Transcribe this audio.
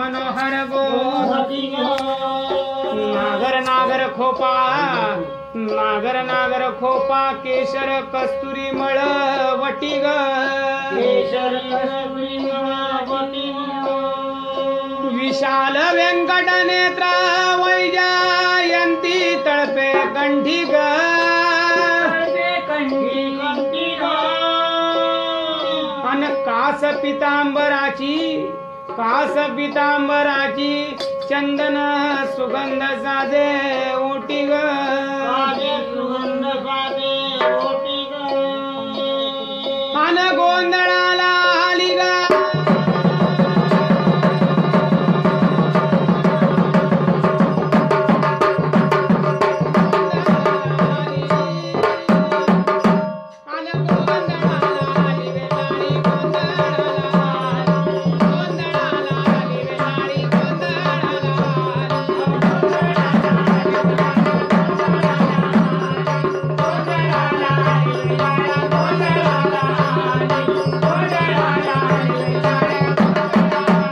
मनोहर गो। नागर नागर खोपा नागर नागर खोपा केशर कस्तुरी मळ वटी ग। विशाल व्यंकट नेत्र वैजयंती तळपे कंठी ग। कंठी कंठी ग। अन कास पितांबराची पास पितांबराची चंदन सुगंध साधे ओटी ग